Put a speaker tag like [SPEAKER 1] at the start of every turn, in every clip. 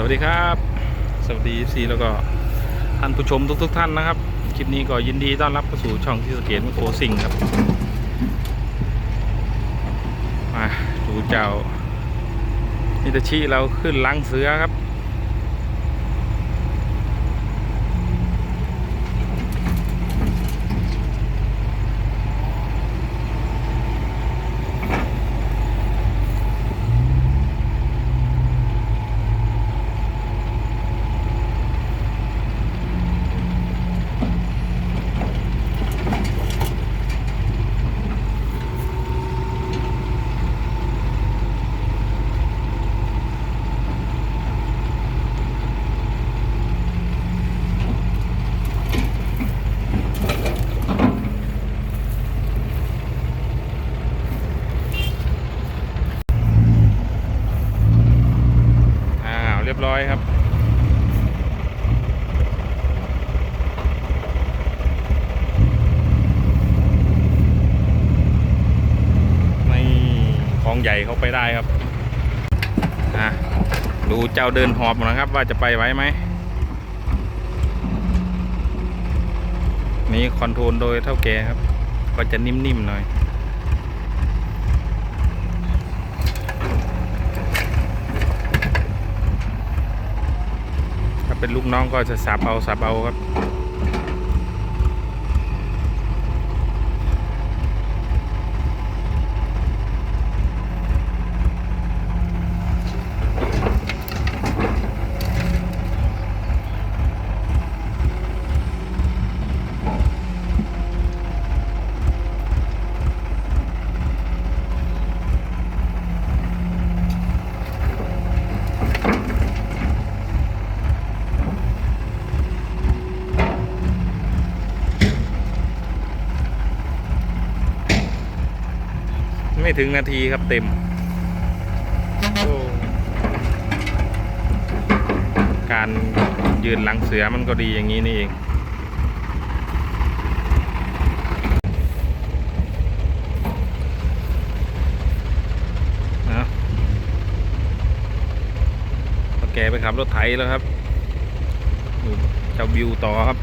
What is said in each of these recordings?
[SPEAKER 1] สวัสดีครับ สวัสดีซีแล้วก็ท่านผู้ชมทุกๆทท่านนะครับ คลิปนี้ก็ยินดีต้อนรับเข้าสู่ช่องที่สเกตมโคสิงครับ มาดูเจ้านิตาชิเราขึ้นล้างเสือครับ อ้าว เรียบร้อยครับ นี่ คลองใหญ่เขาไปได้ครับอะดูเจ้าเดินหอบนะครับ ว่าจะไปไหวไหมนี่คอนโทรลโดยเท่าแกครับ ก็จะนิ่มๆหน่อยถ้าเป็นลูกน้องก็จะสับเอาสับเอาครับ ไม่ถึงนาทีครับเต็มการยืนหลังเสือมันก็ดีอย่างนี้นี่เองนะโอเคไปขับรถไถแล้วครับดูเจ้าบิวต่อครับ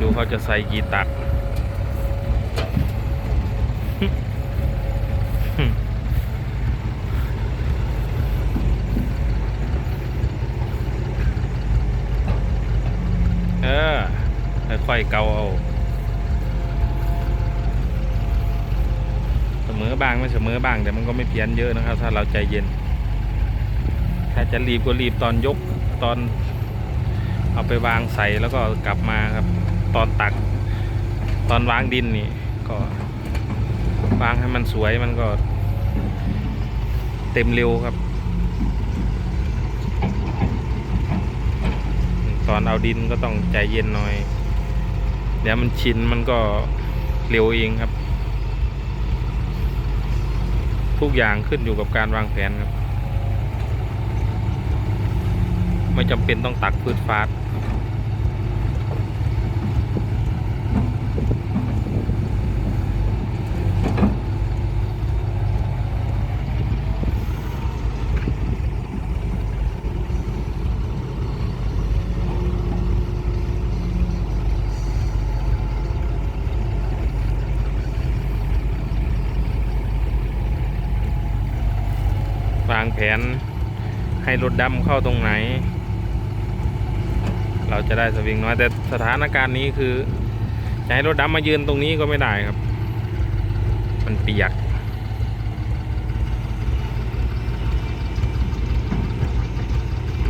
[SPEAKER 1] ดูเขาจะใส่กี่ตัก เออ ค่อยเกาเอาเสมอบางไม่เสมอบาง แต่มันก็ไม่เพี้ยนเยอะนะครับ ถ้าเราใจเย็น ถ้าจะรีบก็รีบตอนยกตอน เอาไปวางใส่แล้วก็กลับมาครับ ตอนตัก ตอนวางดินนี่ ก็วางให้มันสวยมันก็เต็มเร็วครับ ตอนเอาดินก็ต้องใจเย็นหน่อย ดี๋ยวมันชินมันก็เร็วเองครับ ทุกอย่างขึ้นอยู่กับการวางแผนครับ ไม่จำเป็นต้องตักพืชฟาด แผน ให้รถดำเข้าตรงไหน เราจะได้สวิงน้อย แต่สถานการณ์นี้คือจะให้รถดำมายืนตรงนี้ก็ไม่ได้ครับ มันเปียก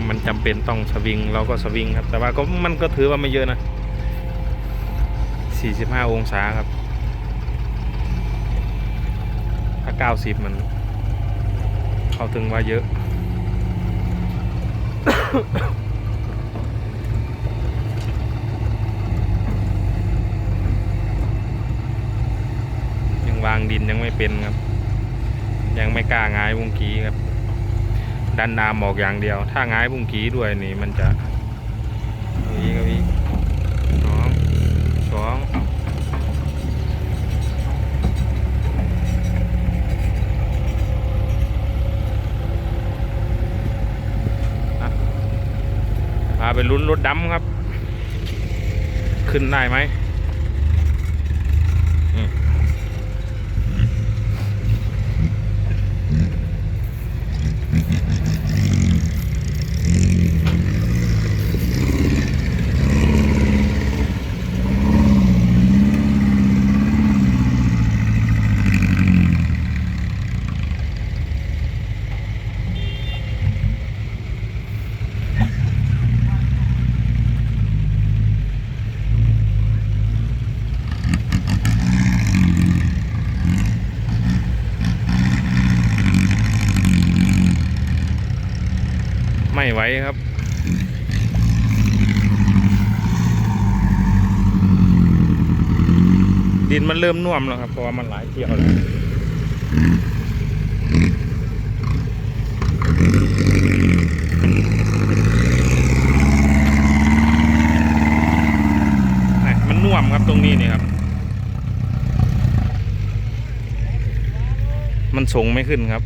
[SPEAKER 1] มันจำเป็นต้องสวิงเราก็สวิงครับ แต่ว่าก็มันก็ถือว่าไม่เยอะนะ 45 องศาครับ ถ้า 90 มัน เขาถึงว่าเยอะ ยังวางดินยังไม่เป็นครับ ยังไม่กล้าง้ายวงกีครับ ดันดามออกอย่างเดียว ถ้าง้ายวงกีด้วยนี่มันจะวีกวีสองสอง ย ไปลุ้นรถดำครับ ขึ้นได้ไหม ไหวครับ ดินมันเริ่มน่วมแล้วครับ เพราะว่ามันหลายเที่ยวแล้วนี่มันน่วมครับตรงนี้นี่ครับ มันส่งไม่ขึ้นครับ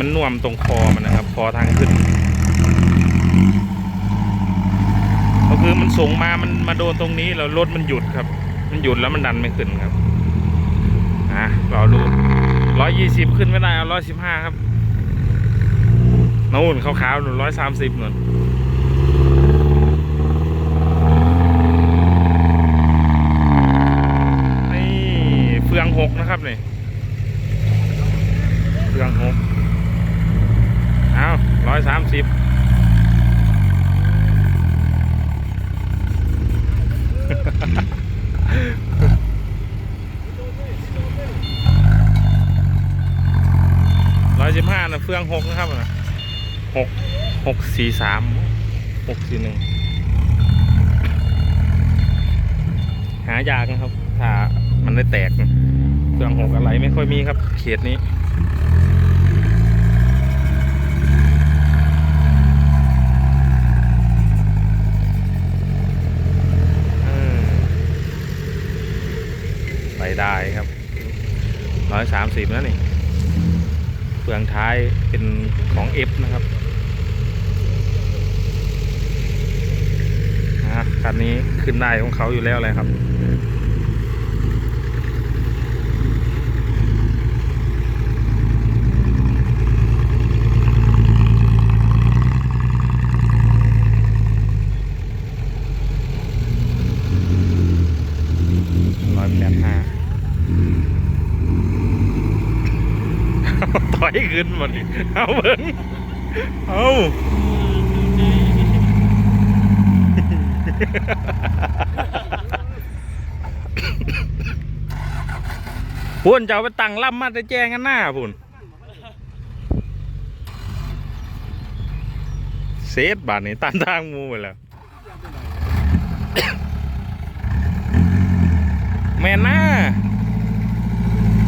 [SPEAKER 1] มันน่วมตรงคอมันนะครับ คอทางขึ้น ก็คือมันส่งมามันมาโดนตรงนี้แล้วรถมันหยุดครับ มันหยุดแล้วมันดันไม่ขึ้นครับอะเราดูร้อยยี่สิบขึ้นไม่ได้เอาร้อยสิบห้าครับนู่นขาวๆหนุนร้อยสามสิบหนุนนี่เฟืองหกนะครับนี่เฟืองหกเอาร้ อยสามสิบร้อยสิบห้านะเฟืองหกนะครับนะหกหกสี่สามหกสี่หนึ่งหายากนะครับ ถ้ามันได้แตก เฟืองหกอะไรไม่ค่อยมีครับ เขตนี้ เออไปได้ครับร้ อยสามสิบแล้วนี่เปลืองท้ายเป็นของเอฟนะครับนะคันนี้ขึ้นได้ของเขาอยู่แล้วเลยครับ ร้อยแปดห้า ถอย ขึ้นหมดดิเอาเบิ้งเอาพุ่นจะเอาไปตั้งล่ำมาจะแจ้งกันหน้าพุ่นเซฟบาทนี้ตันทางหมูไปแล้ว แม่น่า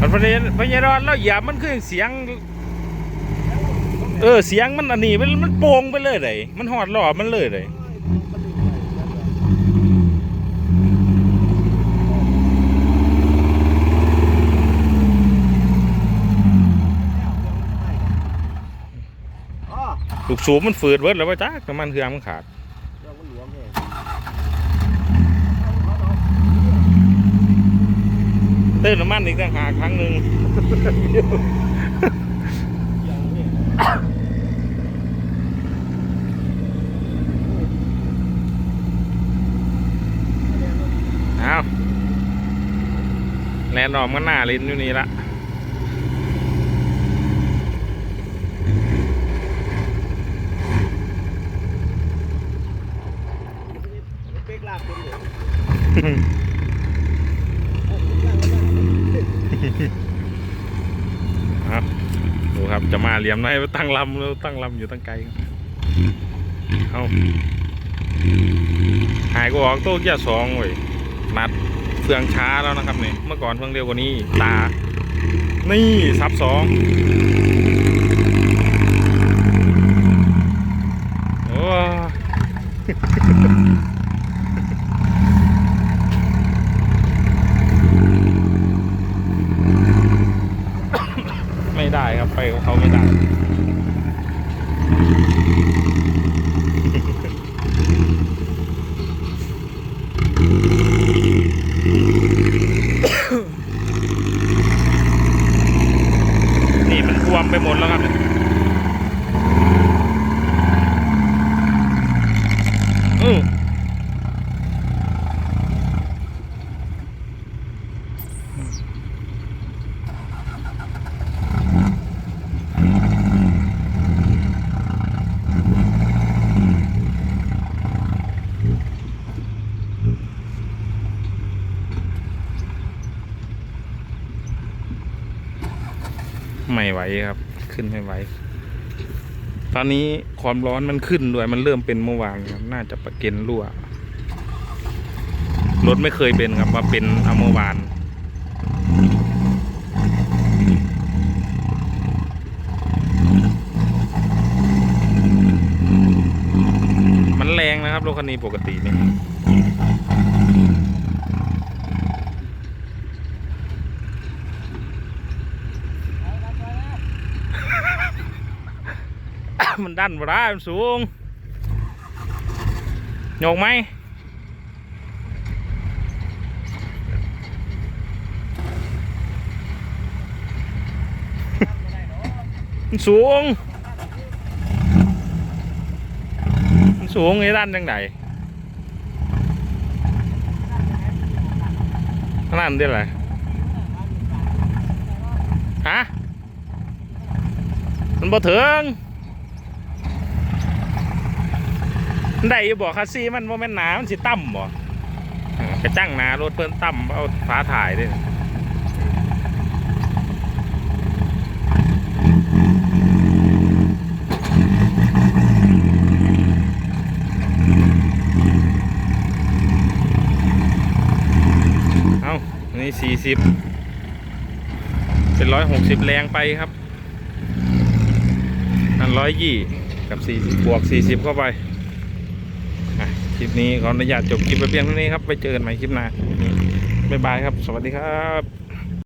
[SPEAKER 1] มันพยพยารอนแล้วอย่ามันคือเสียง เออเสียงมันอันนี้มันมันโป่งไปเลยเลยมันหอดหล่อมันเลยเลยลูกสูบมันฝืดเวิร์ดแล้วว่าจ้าน้ำมันเครื่องมันขาดเติมน้ำมันอีกต่างหากครั้งหนึ่ง เอา แนดออมกันหน้าลิ้นอยู่นี่ละ
[SPEAKER 2] นเลย
[SPEAKER 1] ครับดูครับจะมาเหลี่ยมไหนตั้งลำแล้วตั้งลำอยู่ตั้งไกลเอาหายก็ออกโต้เกียร์สองเว้ยนัด เฟืองช้าแล้วนะครับเนี่ยเมื่อก่อนเฟืองเร็วกว่านี้ตา นี่ซับสองโอ้ กับเขาไม่ได้ นี่มันท่วมไปหมดแล้วครับเนี่ยอือไม่ไหว ครับ ขึ้นไม่ไหว ตอนนี้ความร้อนมันขึ้นด้วยมันเริ่มเป็นเมื่อวานครับน่าจะประเก็นรั่วรถไม่เคยเป็นครับมาเป็นเอาเมื่อวานมันแรงนะครับรถคันนี้ปกตินี่ มันดันบ่ได้มันสูงโยกไหมมันสูงมันสูง ได้านจังไหนนั่บอยู่บ่คัสซี่มันโมเมนหนามันสิต่ำบ่กระจังหนารถเพิ่นต่ำเอาฟ้าถ่ายด้วยเอานี่สี่สิบเป็นร้อยหกสิบแรงไปครับอันร้อยยี่กับสี่สิบบวกสี่สิบเข้าไป ลิปนี้ขออนุญาตจบคลิปไปเพียงเท่านี้ครับ ไปเจอกันใหม่คลิปหน้าบ๊ายบายครับ สวัสดีครับ